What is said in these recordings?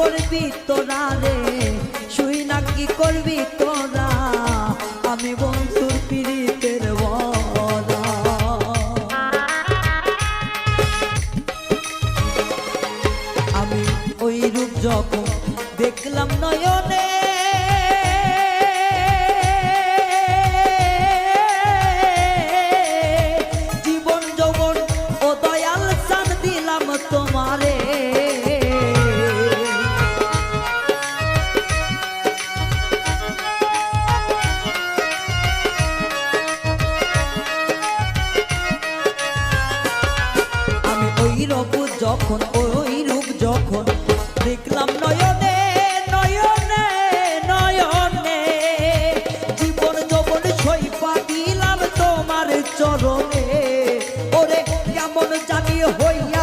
করবি তোরা রে? শুই না কি করবি তোরা? আমি বন্ধুর পিড়িতের আমি ওই রূপ যখন দেখলাম নয়নে, জীবন যৌবন ও দয়াল সান দিলাম তোমারে। যখন ওই রূপ যখন দেখলাম নয়নে দিলাম তোমার চরণে ওরে কেমন জানি হইয়া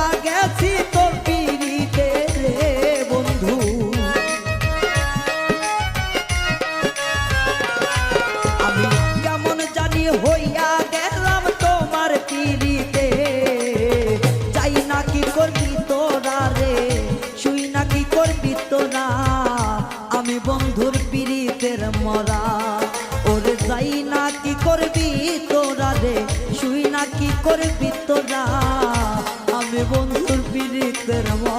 গর্বিত না। আমি বন্ধুর পিড়িতের মরা। ওরে যাই না কি করবি তোরা রে, শুই না কি করবি তোরা। আমি বন্ধুর পিড়িতের মরা।